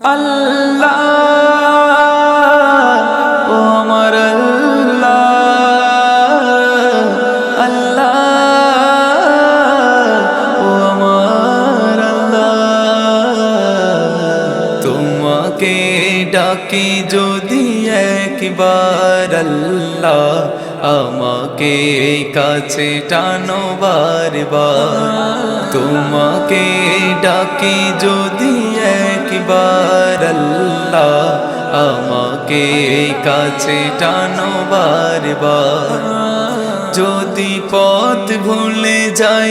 আল্লাহ, ও আমার আল্লাহ আল্লাহ, ও আমার আল্লাহ। তোমাকে ডাকি যদি একবার আল্লাহ, আমাকে কাছে টানো বারবার। তোমাকে ডাকি যদি একবার আল্লাহ আমাকে কাছে টানো বারবার। যদি পথ ভুলে যাই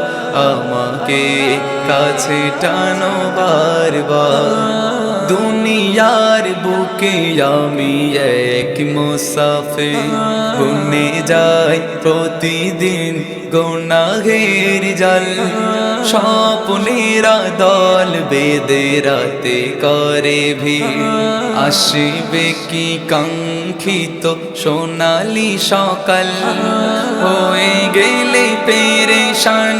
আমাকে কাছে টানো বারবার। দুনিয়ার বুকে আমি এক মুসাফে গুনে যাই প্রতিদিন গোনাঘের জল। স্বপ্নেরা দল বেদে রাতে করে ভিড়। আসবে কি কাঙ্ক্ষিত সোনালি সকাল? হয়ে গেলে পেরে পেরেশান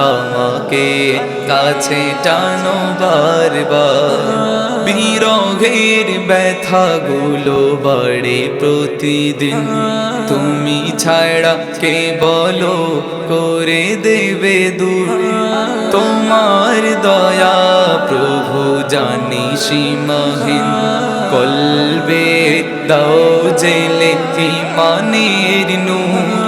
আমাকে কাছে টানো বারবার। বিরহের ব্যথাগুলো বাড়ে প্রতিদিন। তুমি ছাড়া কে বলো করে দেবে দূর। তোমার দয়া প্রভু জানি সীমাহীন। কলবে দাও জেলে ইমানের নূর।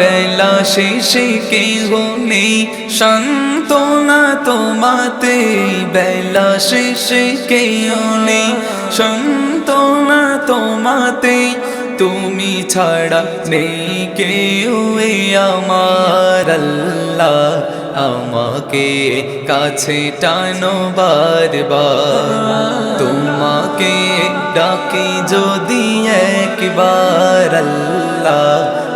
বেলা শেষে কেহ নেই। সন্তনা তোমাতে বেলা শেষে কেউ নেই। সন্তনা তোমাতে তুমি ছাড়া নেই কেউ আমার। আল্লাহ আমাকে কাছে টানো বারবার। তোমাকে ডাকি যদি একবার। আল্লাহ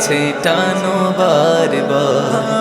কাছে টানো বারবার।